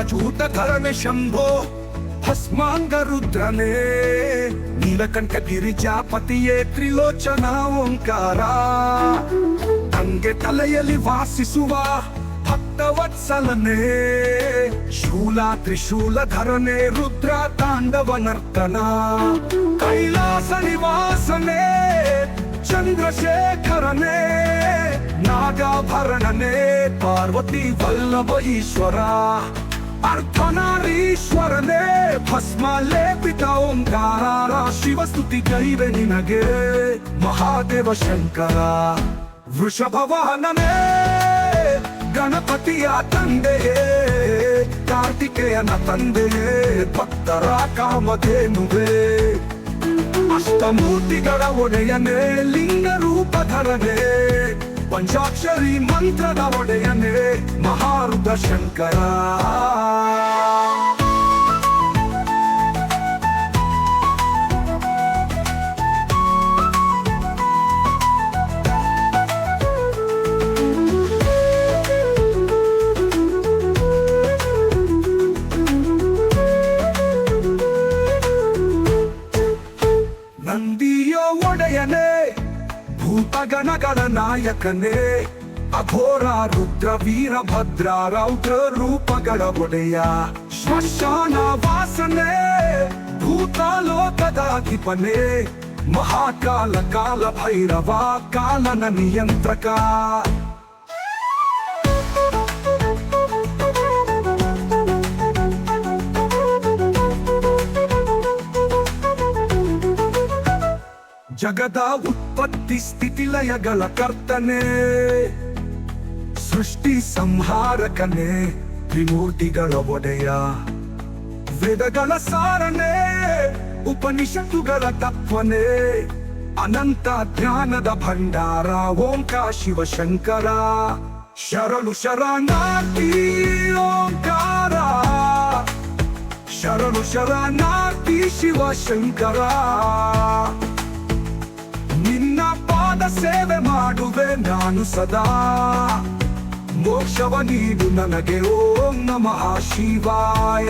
ಭೂತಧರನೆ ಶಂಭೋ ಭಸ್ಮಾಂಗ ರುದ್ರನೇ ನೀಲಕಂಠ ಗಿರಿಜಾಪತಿಯೇ ತ್ರಿಲೋಚನ ಓಂಕಾರ ತಂಗೆ ತಲೆಯಲ್ಲಿ ವಾಸಿಸುವ ಭಕ್ತವತ್ಸಲನೇ ಶೂಲ ತ್ರಿಶೂಲಧರನೇ ರುದ್ರ ತಾಂಡವ ನರ್ತನ ಕೈಲಾಸ ನಿವಾಸನೇ ಚಂದ್ರಶೇಖರನೇ ನಾಗಾಭರಣನೇ ಪಾರ್ವತಿ ವಲ್ಲಭ ಈಶ್ವರ ಅರ್ಧನಾರೀಶ್ವರನೇ ಭಸ್ಮ ಲೇಪಿತ ಓಂಕಾರ, ಶಿವಸ್ತುತಿ ಗೈವೆ ನಿನಗೆ, ಮಹಾದೇವ ಶಂಕರ. ವೃಷಭವಾಹನನೇ ಗಣಪತಿಯ ತಂದೆಯೇ, ಕಾರ್ತಿಕೇಯನ ತಂದೆಯೇ, ಭಕ್ತರ ಕಾಮಧೇನುವೆ. ಅಷ್ಟಮೂರ್ತಿಗಳ ಒಡೆಯನೇ ಲಿಂಗ ರೂಪಧರನೇ ಪಂಚಾಕ್ಷರಿ ಮಂತ್ರದ ಒಡೆಯನೇ ಮಹಾರುದ ಶಂಕರ రూపగణగల నాయకనే అఘోర రుద్ర వీర భద్ర రౌద్ర రూపగణ ఒడయ. శ్మశాన వాసనే భూతాలోకదాధిపనే. మహాకాల కాల భైరవ కాలన నియంత్రక. ಜಗದ ಉತ್ಪತ್ತಿ ಸ್ಥಿತಿ ಲಯಗಳ ಕರ್ತನೆ. ಸೃಷ್ಟಿ ಸಂಹಾರಕನೇ ತ್ರಿಮೂರ್ತಿಗಳ ಒಡೆಯ. ವೇದಗಳ ಸಾರನೆ, ಉಪನಿಷತ್ತುಗಳ ತತ್ವನೇ. ಅನಂತ ಧ್ಯಾನದ ಭಂಡಾರ, ಓಂಕ ಶಿವಶಂಕರ. ಶರಣು ಶರಣಾರ್ಥಿ, ಓಂಕಾರ. ಶರಣು ಶರಣಾರ್ಥಿ ಶಿವಶಂಕರ. ಪಾದ ಸೇವೆ ಮಾಡುವೆ ನಾನು ಸದಾ. ಮೋಕ್ಷವ ನೀಡು ನನಗೆ ಓಂ ನಮಃ ಶಿವಾಯ.